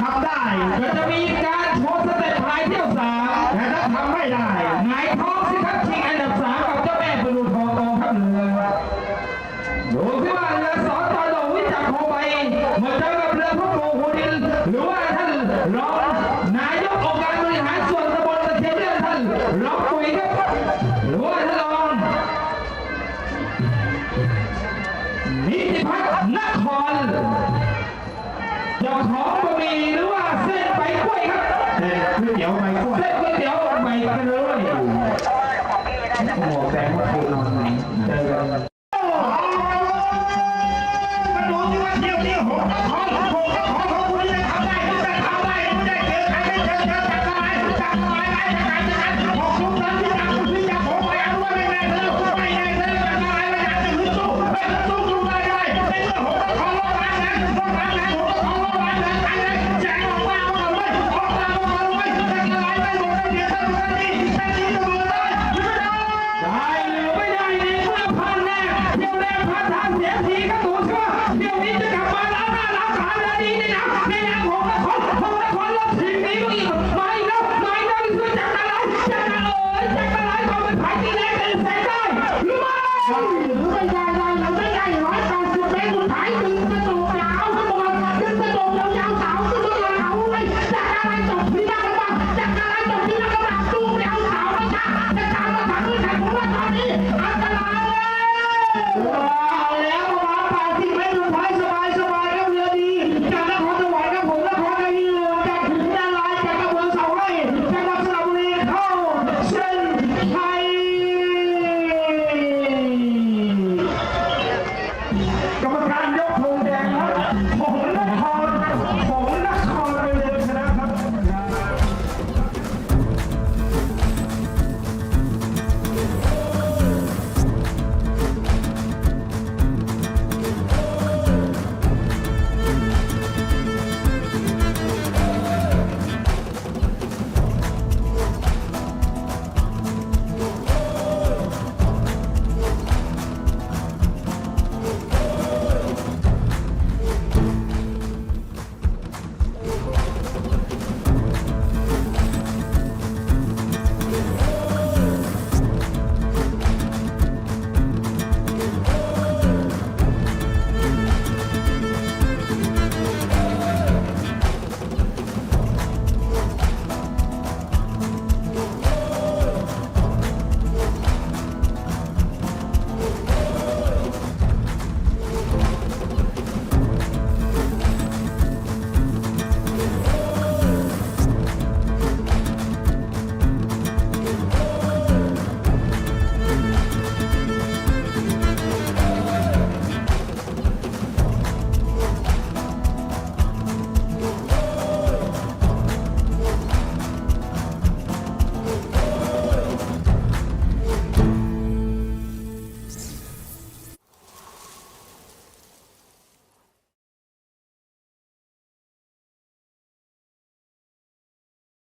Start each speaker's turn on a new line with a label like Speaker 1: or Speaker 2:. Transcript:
Speaker 1: ทำได้
Speaker 2: ก็จะมีการโชว์สเต็ปพายเที่ยวสาม
Speaker 1: แต่ถ้าทำไม่ได้
Speaker 2: หงายท้องสิครับชิง ของบะหมี่หรือว่าเส้นใบกล้วยครับ
Speaker 1: เส้นก๋วยเตี๋ยวใบกล้วย
Speaker 2: เส้นก๋วยเตี๋ยวใบกาเลยโอ้โหแสงว่าคุณนอนไหนเจอกัน
Speaker 1: Oh, ทีก็
Speaker 2: ตัว